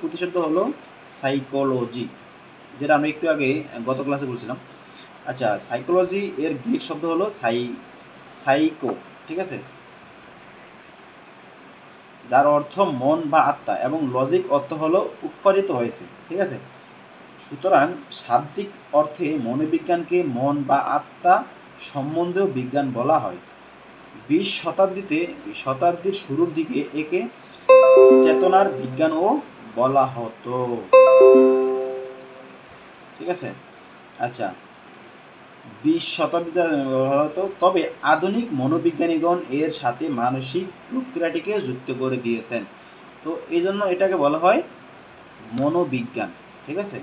প্রতিশব্দ হলো সাইকোলজি যেটা আমরা একটু আগে গত ক্লাসে বলছিলাম। আচ্ছা সাইকোলজি এর গ্রিক শব্দ হলো সাই সাইকো ঠিক আছে? যার অর্থ মন বা আত্মা, এবং লজিক অর্থ হলো উৎপাদিত হয়েছে, ঠিক আছে? সুতরাং শাব্দিক অর্থে মনোবিজ্ঞানকে মন বা আত্মা সম্বন্ধেও বিজ্ঞান বলা হয়। বিশ শতাব্দীতে শতাব্দীর শুরুর দিকে একে চেতনার বিজ্ঞানও বলা হতো। ঠিক আছে? আচ্ছা। বিশ শতাব্দীতে বলা হতো, তবে আধুনিক মনোবিজ্ঞানীগণ এর সাথে মানসিক প্রক্রিয়াটিকে যুক্ত করে দিয়েছেন। তো এই জন্য এটাকে বলা হয় মনোবিজ্ঞান। ঠিক আছে?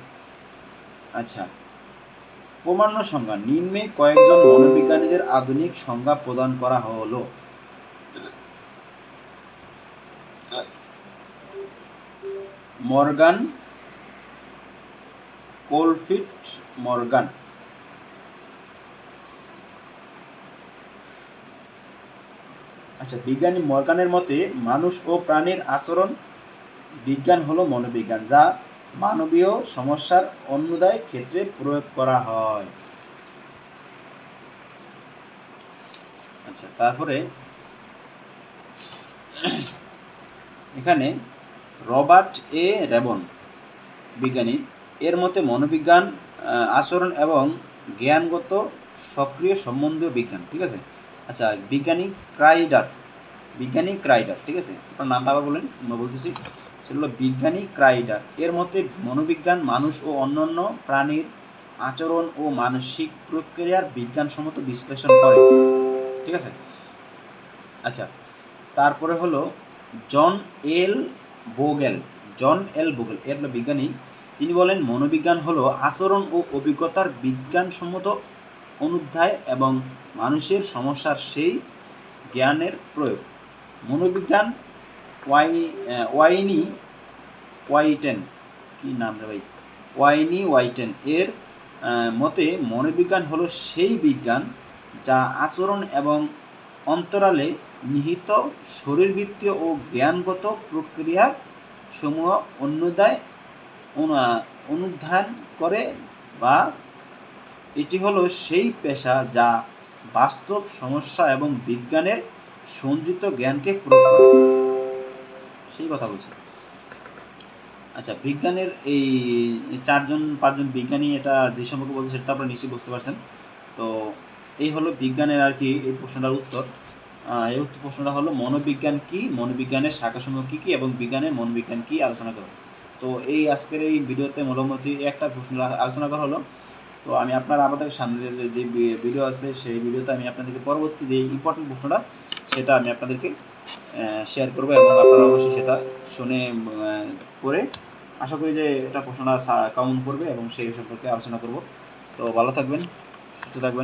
আচ্ছা। প্রমাণ্য সংজ্ঞা, নিম্নে কয়েকজন মনোবিজ্ঞানীদের আধুনিক সংজ্ঞা প্রদান করা হলো। মর্গান, কোলফিট মর্গান। আচ্ছা বিজ্ঞানী মর্গানের মতে মানুষ ও প্রাণীর আচরণ বিজ্ঞান হলো মনোবিজ্ঞান, যা মানবীয় সমস্যার অন্যদায় ক্ষেত্রে প্রয়োগ করা হয়। আচ্ছা তারপরে এখানে রবার্ট এ. রেবন, বিজ্ঞানী। এর মতে মনোবিজ্ঞান আচরণ এবং জ্ঞানগত সক্রিয় সম্বন্ধীয় বিজ্ঞান, ঠিক আছে? আচ্ছা বিজ্ঞানী ক্রাইডার বিজ্ঞানী ক্রাইডার, ঠিক আছে? আপনার নামটা আবার বলেন বলতেছি। সেটা হলো বিজ্ঞানী ক্রাইডার। এর মতে মনোবিজ্ঞান মানুষ ও অন্যান্য প্রাণীর আচরণ ও মানসিক প্রক্রিয়ার বিজ্ঞানসম্মত বিশ্লেষণ করে, ঠিক আছে? আচ্ছা তারপরে হলো জন এল বোগেল জন এল বোগেল এর বিজ্ঞানী। তিনি বলেন, মনোবিজ্ঞান হলো আচরণ ও অভিজ্ঞতার বিজ্ঞানসম্মত অনুধ্যায় এবং মানুষের সমস্যার সেই জ্ঞানের প্রয়োগ। মনোবিজ্ঞান, ওয়াই ওয়াইনি, ওয়াইটেন, কি নাম রে ভাই? ওয়াইনি, ওয়াইটেন। এর মতে মনোবিজ্ঞান হলো সেই বিজ্ঞান যা আচরণ এবং অন্তরালে নিহিত শরীরবৃত্তীয় ও জ্ঞানগত প্রক্রিয়া সমূহ অন্যদায় অনুধান করে বা এটি হলো সেই পেশা যা বাস্তব সমস্যা এবং বিজ্ঞানের সঞ্চিত জ্ঞানকে প্রয়োগ করে। সেই কথা বলছে। আচ্ছা বিজ্ঞানের এই চারজন, পাঁচজন বিজ্ঞানী এটা যে সম্পর্কে বলছে সেটা আপনারা নিশ্চয়ই বুঝতে পারছেন। তো এই হলো বিজ্ঞানের আর কি এই প্রশ্নটার উত্তর। এই প্রশ্নটা হলো, মনোবিজ্ঞান কি? মনোবিজ্ঞানের শাখাসমূহ কি কি? এবং বিজ্ঞানের মনোবিজ্ঞান কি? আলোচনা করো। তো এই আজকের এই ভিডিওতে মোটামুটি একটা প্রশ্ন আলোচনা করা হলো। তো আমি আপনার আমাদের সামনের যে ভিডিও আছে, সেই ভিডিওতে আমি আপনাদেরকে পরবর্তী যে ইম্পর্টেন্ট প্রশ্নটা, সেটা আমি আপনাদেরকে শেয়ার করব এবং আপনারা অবশ্যই সেটা শুনে করে আশা করি যে এটা প্রশ্নটা কমন করবে এবং সেই সম্পর্কে আলোচনা করব। তো ভালো থাকবেন, সুস্থ থাকবেন।